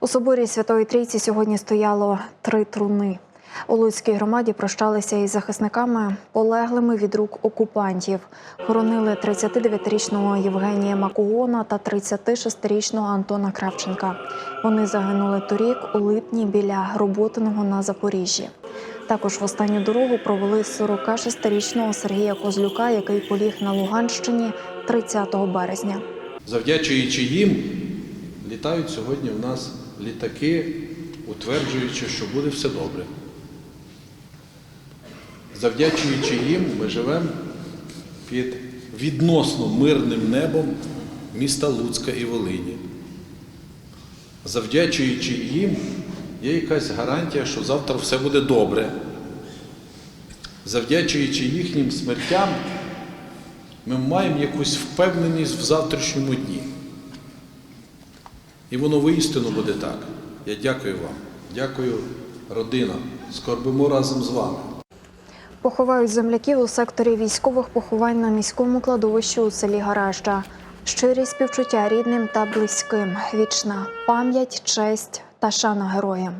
У соборі Святої Трійці сьогодні стояло три труни. У Луцькій громаді прощалися із захисниками, полеглими від рук окупантів. Хоронили 39-річного Євгенія Макугона та 36-річного Антона Кравченка. Вони загинули торік у липні біля Роботиного на Запоріжжі. Також в останню дорогу провели 46-річного Сергія Козлюка, який поліг на Луганщині 30 березня. Завдячуючи їм, літають сьогодні в нас літаки, утверджуючи, що буде все добре. Завдячуючи їм, ми живемо під відносно мирним небом міста Луцька і Волині. Завдячуючи їм, є якась гарантія, що завтра все буде добре. Завдячуючи їхнім смертям, ми маємо якусь впевненість в завтрашньому дні. І воно воістину буде так. Я дякую вам. Дякую, родина. Скорбимо разом з вами. Поховають земляків у секторі військових поховань на міському кладовищі у селі Гаража. Щирі співчуття рідним та близьким, вічна пам'ять, честь та шана героям.